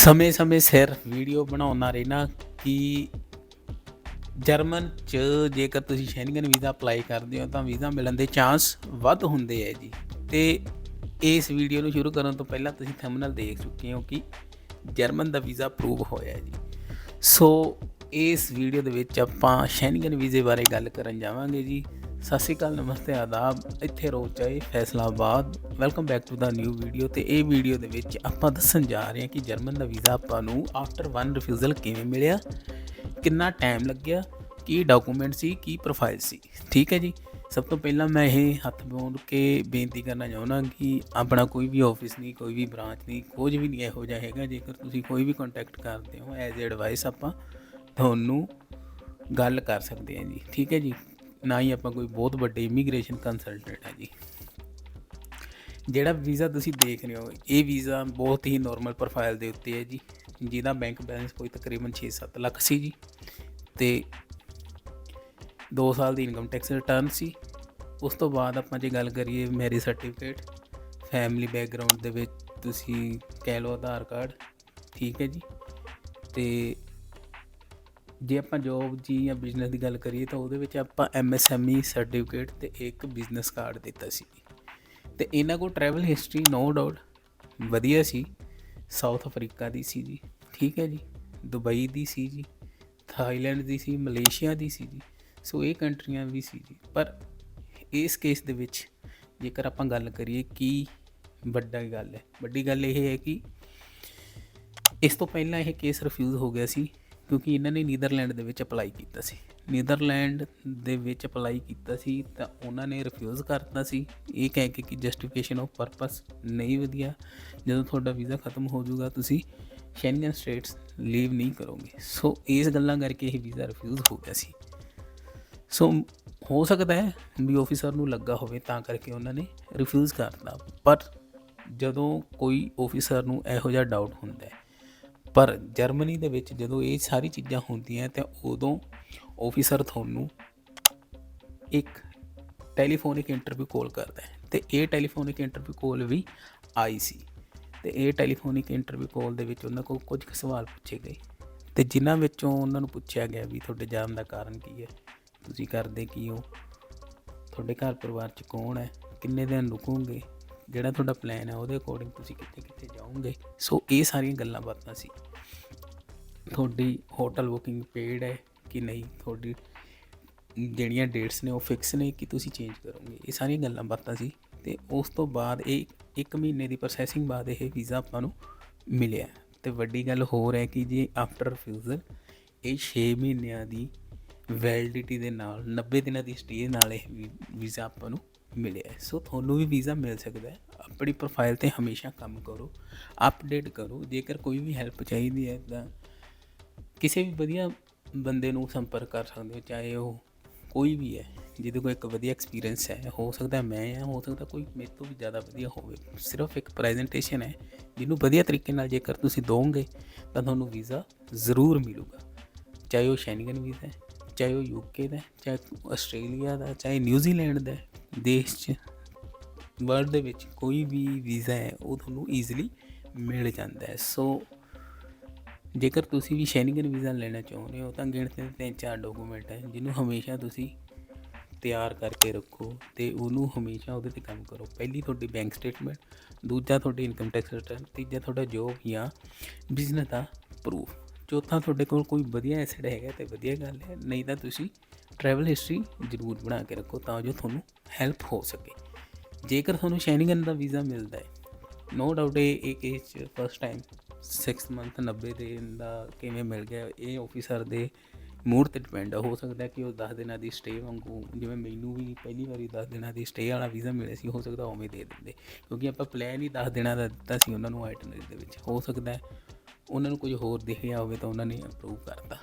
ਸਮੇਂ-ਸਮੇਂ ਸਿਰ ਵੀਡੀਓ ਬਣਾਉਂਦਾ ਰਹਿਣਾ ਕਿ ਜਰਮਨ 'ਚ ਜੇਕਰ ਤੁਸੀਂ ਸ਼ੈਂਗਨ ਵੀਜ਼ਾ ਅਪਲਾਈ ਕਰਦੇ ਹੋ ਤਾਂ ਵੀਜ਼ਾ ਮਿਲਣ ਦੇ ਚਾਂਸ ਵੱਧ ਹੁੰਦੇ ਹੈ ਜੀ। ਤੇ ਇਸ ਵੀਡੀਓ ਨੂੰ ਸ਼ੁਰੂ ਕਰਨ ਤੋਂ ਪਹਿਲਾਂ ਤੁਸੀਂ ਥੰਬਨੇਲ ਦੇਖ ਚੁੱਕੇ ਹੋ ਕਿ ਜਰਮਨ ਦਾ ਵੀਜ਼ਾ ਅਪਰੂਵ ਹੋਇਆ ਜੀ। ਸੋ ਇਸ ਵੀਡੀਓ ਦੇ ਵਿੱਚ ਆਪਾਂ ਸ਼ੈਂਗਨ ਵੀਜ਼ੇ ਬਾਰੇ ਗੱਲ ਕਰਨ ਜਾਵਾਂਗੇ ਜੀ। ਸਤਿ ਸ਼੍ਰੀ ਅਕਾਲ, ਨਮਸਤੇ, ਆਦਾਬ। ਇੱਥੇ ਰੋ ਚਾਹੇ Faisalabad. Welcome back to the new video ਤੇ ਇਹ ਵੀਡੀਓ ਦੇ ਵਿੱਚ ਆਪਾਂ ਦੱਸਣ ਜਾ ਰਹੇ ਹਾਂ ਕਿ ਜਰਮਨ ਦਾ ਵੀਜ਼ਾ ਆਪਾਂ ਨੂੰ ਆਫਟਰ ਵਨ ਰਿਫਿਊਜ਼ਲ ਕਿਵੇਂ ਮਿਲਿਆ, ਕਿੰਨਾ ਟਾਈਮ ਲੱਗਿਆ, ਕੀ ਡਾਕੂਮੈਂਟ ਸੀ, ਕੀ ਪ੍ਰੋਫਾਈਲ ਸੀ। ਠੀਕ ਹੈ ਜੀ? ਸਭ ਤੋਂ ਪਹਿਲਾਂ ਮੈਂ ਇਹ ਹੱਥ ਜੋੜ ਕੇ ਬੇਨਤੀ ਕਰਨਾ ਚਾਹੁੰਦਾ ਕਿ ਆਪਣਾ ਕੋਈ ਵੀ ਆਫਿਸ ਨਹੀਂ, ਕੋਈ ਵੀ ਬ੍ਰਾਂਚ ਨਹੀਂ, ਕੁਝ ਵੀ ਨਹੀਂ ਇਹੋ ਜਿਹਾ ਹੈਗਾ। ਜੇਕਰ ਤੁਸੀਂ ਕੋਈ ਵੀ ਕੰਟੈਕਟ ਕਰਦੇ ਹੋ ਐਜ਼ ਐਡਵਾਈਸ ਆਪਾਂ ਤੁਹਾਨੂੰ ਗੱਲ ਕਰ ਸਕਦੇ ਹਾਂ ਜੀ। ਠੀਕ ਹੈ ਜੀ? ਨਾ ਹੀ ਆਪਾਂ ਕੋਈ ਬਹੁਤ ਵੱਡੇ ਇਮੀਗ੍ਰੇਸ਼ਨ ਕੰਸਲਟੈਂਟ ਹੈ ਜੀ। ਜਿਹੜਾ ਵੀਜ਼ਾ ਤੁਸੀਂ ਦੇਖ ਰਹੇ ਹੋ, ਇਹ ਵੀਜ਼ਾ ਬਹੁਤ ਹੀ ਨਾਰਮਲ ਪ੍ਰੋਫਾਈਲ ਦੇ ਉੱਤੇ ਹੈ ਜੀ, ਜਿਹਦਾ ਬੈਂਕ ਬੈਲੈਂਸ ਕੋਈ ਤਕਰੀਬਨ 6-7 ਲੱਖ ਸੀ ਜੀ ਤੇ 2 ਸਾਲ ਦੀ ਇਨਕਮ ਟੈਕਸ ਰਿਟਰਨ ਸੀ। ਉਸ ਤੋਂ ਬਾਅਦ ਆਪਾਂ ਜੇ ਗੱਲ ਕਰੀਏ ਮੈਰਿਜ ਸਰਟੀਫਿਕੇਟ ਫੈਮਿਲੀ ਬੈਕਗ੍ਰਾਉਂਡ ਦੇ ਵਿੱਚ ਤੁਸੀਂ ਕਹਿ ਲਓ ਆਧਾਰ ਕਾਰਡ, ਠੀਕ ਹੈ ਜੀ, ਤੇ ਜੇ ਆਪਾਂ ਜੋਬ ਜੀ ਜਾਂ ਬਿਜ਼ਨਸ ਦੀ ਗੱਲ ਕਰੀਏ ਤਾਂ ਉਹਦੇ ਵਿੱਚ ਆਪਾਂ ਐਮਐਸਐਮਈ ਸਰਟੀਫਿਕੇਟ ਤੇ ਇੱਕ ਬਿਜ਼ਨਸ ਕਾਰਡ ਦਿੱਤਾ ਸੀ। ਤੇ ਇਹਨਾਂ ਕੋਲ ਟਰੈਵਲ ਹਿਸਟਰੀ ਨੋ ਡਾਊਟ ਵਧੀਆ ਸੀ। ਸਾਊਥ ਅਫਰੀਕਾ ਦੀ ਸੀ ਜੀ, ਠੀਕ ਹੈ ਜੀ। ਦੁਬਈ ਦੀ ਸੀ ਜੀ ਥਾਈਲੈਂਡ ਦੀ ਸੀ ਮਲੇਸ਼ੀਆ ਦੀ ਸੀ ਜੀ। ਸੋ ਇਹ ਕੰਟਰੀਆਂ ਵੀ ਸੀ ਜੀ। ਪਰ ਇਸ ਕੇਸ ਦੇ ਵਿੱਚ ਜੇਕਰ ਆਪਾਂ ਗੱਲ ਕਰੀਏ ਕੀ ਵੱਡਾ ਗੱਲ ਹੈ, ਵੱਡੀ ਗੱਲ ਇਹ ਹੈ ਕਿ ਇਸ ਤੋਂ ਪਹਿਲਾਂ ਇਹ ਕੇਸ ਰਿਫਿਊਜ਼ ਹੋ ਗਿਆ ਸੀ। ਕਿਉਂਕਿ ਇਹਨਾਂ ਨੇ ਨੀਦਰਲੈਂਡ ਦੇ ਵਿੱਚ ਅਪਲਾਈ ਕੀਤਾ ਸੀ। ਨੀਦਰਲੈਂਡ ਦੇ ਵਿੱਚ ਅਪਲਾਈ ਕੀਤਾ ਸੀ ਤਾਂ ਉਹਨਾਂ ਨੇ ਰਿਫਿਊਜ਼ ਕਰਤਾ ਸੀ। ਇਹ ਕਹਿ ਕੇ ਕਿ ਜਸਟੀਫਿਕੇਸ਼ਨ ਆਫ ਪਰਪਸ ਨਹੀਂ ਵਧੀਆ। ਜਦੋਂ ਤੁਹਾਡਾ ਵੀਜ਼ਾ ਖਤਮ ਹੋ ਜਾਊਗਾ, ਤੁਸੀਂ ਸ਼ੈਂਗਨ ਸਟੇਟਸ ਲੀਵ ਨਹੀਂ ਕਰੋਗੇ। ਸੋ ਇਸ ਗੱਲਾਂ ਕਰਕੇ ਇਹ ਵੀਜ਼ਾ ਰਿਫਿਊਜ਼ ਹੋ ਗਿਆ ਸੀ। ਸੋ ਹੋ ਸਕਦਾ ਹੈ ਵੀ ਆਫੀਸਰ ਨੂੰ ਲੱਗਾ ਹੋਵੇ ਤਾਂ ਕਰਕੇ ਉਹਨਾਂ ਨੇ ਰਿਫਿਊਜ਼ ਕਰਤਾ। ਪਰ ਜਦੋਂ ਕੋਈ ਆਫੀਸਰ ਨੂੰ ਇਹੋ ਜਿਹਾ ਡਾਊਟ ਹੁੰਦਾ ਹੈ ਪਰ ਜਰਮਨੀ ਦੇ ਵਿੱਚ ਜਦੋਂ ਇਹ ਸਾਰੀ ਚੀਜ਼ਾਂ ਹੁੰਦੀਆਂ ਤਾਂ ਉਦੋਂ ਆਫੀਸਰ ਤੁਹਾਨੂੰ ਇੱਕ ਟੈਲੀਫੋਨਿਕ ਇੰਟਰਵਿਊ ਕਾਲ ਕਰਦਾ ਹੈ ਤੇ ਇਹ ਟੈਲੀਫੋਨਿਕ ਇੰਟਰਵਿਊ ਕਾਲ ਵੀ ਆਈ ਸੀ ਤੇ ਇਹ ਟੈਲੀਫੋਨਿਕ ਇੰਟਰਵਿਊ ਕਾਲ ਦੇ ਵਿੱਚ ਉਹਨਾਂ ਕੋਲ ਕੁਝ ਕੁ ਸਵਾਲ ਪੁੱਛੇ ਗਏ ਤੇ ਜਿਨ੍ਹਾਂ ਵਿੱਚੋਂ ਉਹਨਾਂ ਨੂੰ ਪੁੱਛਿਆ ਗਿਆ ਵੀ ਤੁਹਾਡੇ ਜਾਣ ਦਾ ਕਾਰਨ ਕੀ ਹੈ, ਤੁਸੀਂ ਕਰਦੇ ਕੀ ਹੋ? ਤੁਹਾਡੇ ਘਰ ਪਰਿਵਾਰ 'ਚ ਕੌਣ ਹੈ? ਕਿੰਨੇ ਦਿਨ ਰੁਕੋਗੇ? ਜਿਹੜਾ ਤੁਹਾਡਾ ਪਲਾਨ ਹੈ, ਉਹਦੇ ਅਕੋਰਡਿੰਗ ਤੁਸੀਂ ਕਿੱਥੇ ਕਿੱਥੇ ਜਾਓਗੇ? ਸੋ ਇਹ ਸਾਰੀਆਂ ਗੱਲਾਂ ਬਾਤਾਂ ਸੀ। ਤੁਹਾਡੀ ਹੋਟਲ ਬੁਕਿੰਗ ਪੇਡ ਹੈ ਕਿ ਨਹੀਂ? ਤੁਹਾਡੀ ਜਿਹੜੀਆਂ ਡੇਟਸ ਨੇ, ਉਹ ਫਿਕਸ ਨੇ ਕਿ ਤੁਸੀਂ ਚੇਂਜ ਕਰੋਗੇ? ਇਹ ਸਾਰੀਆਂ ਗੱਲਾਂ ਬਾਤਾਂ ਸੀ ਤੇ ਉਸ ਤੋਂ ਬਾਅਦ ਇਹ 1 ਮਹੀਨੇ ਦੀ ਪ੍ਰੋਸੈਸਿੰਗ ਬਾਅਦ ਇਹ ਵੀਜ਼ਾ ਆਪਾਂ ਨੂੰ ਮਿਲਿਆ। ਤੇ ਵੱਡੀ ਗੱਲ ਹੋਰ ਹੈ ਕਿ ਜੇ ਆਫਟਰ ਰਿਫਿਊਜ਼ਲ ਇਹ 6 ਮਹੀਨਿਆਂ ਦੀ ਵੈਲਿਡਿਟੀ ਦੇ ਨਾਲ 90 ਦਿਨਾਂ ਦੀ ਸਟੇ ਨਾਲ ਇਹ ਵੀਜ਼ਾ ਆਪਾਂ ਨੂੰ ਮਿਲਿਆ ਸੋ ਤੁਹਾਨੂੰ ਵੀ ਵੀਜ਼ਾ ਮਿਲ ਸਕਦਾ ਹੈ ਆਪਣੀ ਪ੍ਰੋਫਾਈਲ ਤੇ ਹਮੇਸ਼ਾ ਕੰਮ ਕਰੋ ਅਪਡੇਟ ਕਰੋ ਜੇਕਰ ਕੋਈ ਵੀ ਹੈਲਪ ਚਾਹੀਦੀ ਹੈ ਤਾਂ ਕਿਸੇ ਵੀ ਵਧੀਆ ਬੰਦੇ ਨੂੰ ਸੰਪਰਕ ਕਰ ਸਕਦੇ ਹੋ ਚਾਹੇ ਉਹ ਕੋਈ ਵੀ ਹੈ ਜਿਹਦੇ ਕੋਲ ਇੱਕ ਵਧੀਆ ਐਕਸਪੀਰੀਅੰਸ ਹੈ ਹੋ ਸਕਦਾ ਮੈਂ ਹਾਂ ਹੋ ਸਕਦਾ ਕੋਈ ਮੇਰੇ ਤੋਂ ਵੀ ਜ਼ਿਆਦਾ ਵਧੀਆ ਹੋਵੇ ਸਿਰਫ ਇੱਕ ਪ੍ਰੈਜੈਂਟੇਸ਼ਨ ਹੈ ਜਿਹਨੂੰ ਵਧੀਆ ਤਰੀਕੇ ਨਾਲ ਜੇਕਰ ਤੁਸੀਂ ਦੋਗੇ ਤਾਂ ਤੁਹਾਨੂੰ ਵੀਜ਼ਾ ਜ਼ਰੂਰ ਮਿਲੂਗਾ ਚਾਹੇ ਉਹ ਸ਼ੈਂਗਨ ਵੀਜ਼ਾ ਹੈ ਚਾਹੇ ਉਹ ਯੂਕੇ ਦਾ ਚਾਹੇ ਆਸਟ੍ਰੇਲੀਆ ਦਾ ਚਾਹੇ ਨਿਊਜ਼ੀਲੈਂਡ ਦਾ ਦੇਸ਼ 'ਚ ਵਰਲਡ ਦੇ ਵਿੱਚ ਕੋਈ ਵੀ ਵੀਜ਼ਾ ਹੈ, ਉਹ ਤੁਹਾਨੂੰ ਈਜ਼ੀਲੀ ਮਿਲ ਜਾਂਦਾ ਹੈ। ਸੋ ਜੇਕਰ ਤੁਸੀਂ ਵੀ ਸ਼ੈਂਗਨ ਵੀਜ਼ਾ ਲੈਣਾ ਚਾਹੁੰਦੇ ਹੋ, ਤਾਂ ਗਿਣਤੀ ਦੇ ਤਿੰਨ ਚਾਰ ਡਾਕੂਮੈਂਟ ਹੈ, ਜਿਹਨੂੰ ਹਮੇਸ਼ਾ ਤੁਸੀਂ ਤਿਆਰ ਕਰਕੇ ਰੱਖੋ ਤੇ ਉਹਨੂੰ ਹਮੇਸ਼ਾ ਉਹਦੇ ਤੇ ਕੰਮ ਕਰੋ। ਪਹਿਲੀ ਤੁਹਾਡੀ ਬੈਂਕ ਸਟੇਟਮੈਂਟ ਦੂਜਾ ਤੁਹਾਡੀ ਇਨਕਮ ਟੈਕਸ ਰਿਟਰਨ ਤੀਜਾ ਤੁਹਾਡਾ ਜੋਬ ਜਾਂ ਬਿਜ਼ਨਸ ਦਾ ਪ੍ਰੂਫ ਚੌਥਾ ਤੁਹਾਡੇ ਕੋਲ ਕੋਈ ਵਧੀਆ ਐਸਿਡ ਹੈਗਾ ਤੇ ਵਧੀਆ ਗੱਲ ਹੈ, ਨਹੀਂ ਤਾਂ ਤੁਸੀਂ ਟਰੈਵਲ ਹਿਸਟਰੀ ਜ਼ਰੂਰ ਬਣਾ ਕੇ ਰੱਖੋ ਤਾਂ ਜੋ ਤੁਹਾਨੂੰ ਹੈਲਪ ਹੋ ਸਕੇ। ਜੇਕਰ ਤੁਹਾਨੂੰ ਸ਼ੈਂਗਨ ਦਾ ਵੀਜ਼ਾ ਮਿਲਦਾ ਹੈ ਨੋ ਡਾਊਟ ਇਹ ਇਹ ਕੇਸ ਚ ਫਸਟ ਟਾਈਮ 6 ਮੰਥ 90 ਦਿਨ ਦਾ ਕਿਵੇਂ ਮਿਲ ਗਿਆ, ਇਹ ਆਫੀਸਰ ਦੇ ਮੂਡ ਤੇ ਡਿਪੈਂਡ ਹੋ ਸਕਦਾ ਕਿ ਉਹ 10 ਦਿਨਾਂ ਦੀ ਸਟੇ ਵਾਂਗੂ, ਜਿਵੇਂ ਮੈਨੂੰ ਵੀ ਪਹਿਲੀ ਵਾਰੀ 10 ਦਿਨਾਂ ਦੀ ਸਟੇ ਵਾਲਾ ਵੀਜ਼ਾ ਮਿਲਿਆ ਸੀ, ਹੋ ਸਕਦਾ ਉਵੇਂ ਦੇ ਦਿੰਦੇ। ਕਿਉਂਕਿ ਆਪਾਂ ਪਲਾਨ ਹੀ 10 ਦਿਨਾਂ ਦਾ ਦਿੱਤਾ ਸੀ ਉਹਨਾਂ ਨੂੰ ਆਈਟਨਰੀ ਦੇ ਵਿੱਚ। ਹੋ ਸਕਦਾ ਉਹਨਾਂ ਨੂੰ ਕੁਝ ਹੋਰ ਦਿਖਿਆ ਹੋਵੇ ਤਾਂ ਉਹਨਾਂ ਨੇ ਅਪਰੂਵ ਕਰਤਾ।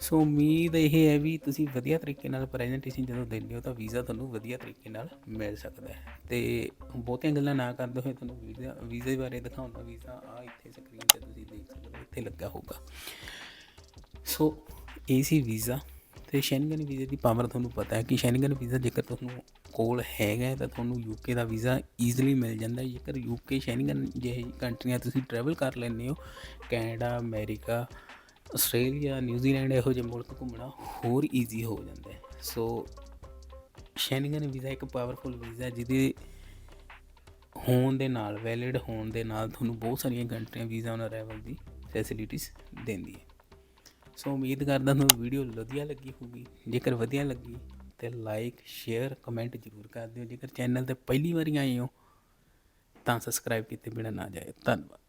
ਸੋ ਉਮੀਦ ਇਹ ਹੈ ਵੀ ਤੁਸੀਂ ਵਧੀਆ ਤਰੀਕੇ ਨਾਲ ਪ੍ਰੈਜੈਂਟੇਸ਼ਨ ਜਦੋਂ ਦਿੰਦੇ ਹੋ ਤਾਂ ਵੀਜ਼ਾ ਤੁਹਾਨੂੰ ਵਧੀਆ ਤਰੀਕੇ ਨਾਲ ਮਿਲ ਸਕਦਾ ਹੈ। ਤੇ ਬਹੁਤੀਆਂ ਗੱਲਾਂ ਨਾ ਕਰਦੇ ਹੋਏ ਤੁਹਾਨੂੰ ਵੀਜ਼ਾ ਵੀਜ਼ੇ ਬਾਰੇ ਦਿਖਾਉਂਦਾ ਵੀਜ਼ਾ ਆ ਇੱਥੇ ਸਕਰੀਨ ਤੇ ਤੁਸੀਂ ਦੇਖ ਸਕਦੇ ਹੋ, ਇੱਥੇ ਲੱਗਾ ਹੋਊਗਾ। ਸੋ ਇਹ ਸੀ ਵੀਜ਼ਾ ਤੇ ਸ਼ੈਂਗਨ ਵੀਜ਼ੇ ਦੀ ਪਾਵਰ ਤੁਹਾਨੂੰ ਪਤਾ ਹੈ ਕਿ ਸ਼ੈਂਗਨ ਵੀਜ਼ਾ ਜੇਕਰ ਤੁਹਾਨੂੰ ਕੋਲ ਹੈਗਾ ਹੈ ਤਾਂ ਤੁਹਾਨੂੰ ਯੂਕੇ ਦਾ ਵੀਜ਼ਾ ਈਜ਼ੀਲੀ ਮਿਲ ਜਾਂਦਾ ਹੈ। ਜੇਕਰ ਯੂਕੇ ਸ਼ੈਂਗਨ ਜਿਹੇ ਕੰਟਰੀਆਂ ਤੁਸੀਂ ਟਰੈਵਲ ਕਰ ਲੈਂਦੇ ਹੋ, ਕੈਨੇਡਾ, ਅਮਰੀਕਾ, ਆਸਟ੍ਰੇਲੀਆ ਨਿਊਜ਼ੀਲੈਂਡ ਇਹੋ ਜਿਹੇ ਮੁਲਕ ਘੁੰਮਣਾ ਹੋਰ ਈਜ਼ੀ ਹੋ ਜਾਂਦਾ ਹੈ। ਸੋ ਸ਼ੈਂਗਨ ਵੀਜ਼ਾ ਇੱਕ ਪਾਵਰਫੁਲ ਵੀਜ਼ਾ ਜਿਹਦੇ ਹੋਣ ਦੇ ਨਾਲ ਵੈਲਿਡ ਹੋਣ ਦੇ ਨਾਲ ਤੁਹਾਨੂੰ ਬਹੁਤ ਸਾਰੀਆਂ ਕੰਟਰੀਆਂ ਵੀਜ਼ਾ ਔਨ ਅਰਾਈਵਲ ਦੀ ਫੈਸਿਲਿਟੀਜ਼ ਦਿੰਦੀ ਹੈ। ਸੋ ਉਮੀਦ ਕਰਦਾ ਤੁਹਾਨੂੰ ਵੀਡੀਓ ਵਧੀਆ ਲੱਗੀ ਹੋਊਗੀ। ਜੇਕਰ ਵਧੀਆ ਲੱਗੀ, ਤੇ ਲਾਈਕ ਸ਼ੇਅਰ ਕਮੈਂਟ ਜ਼ਰੂਰ ਕਰ ਦਿਓ। ਜੇਕਰ ਚੈਨਲ ਤੇ ਪਹਿਲੀ ਵਾਰੀ ਆਏ ਹੋ, ਤਾਂ ਸਬਸਕ੍ਰਾਈਬ ਕੀਤੇ ਬਿਨਾਂ ਨਾ ਜਾਇਓ। ਧੰਨਵਾਦ।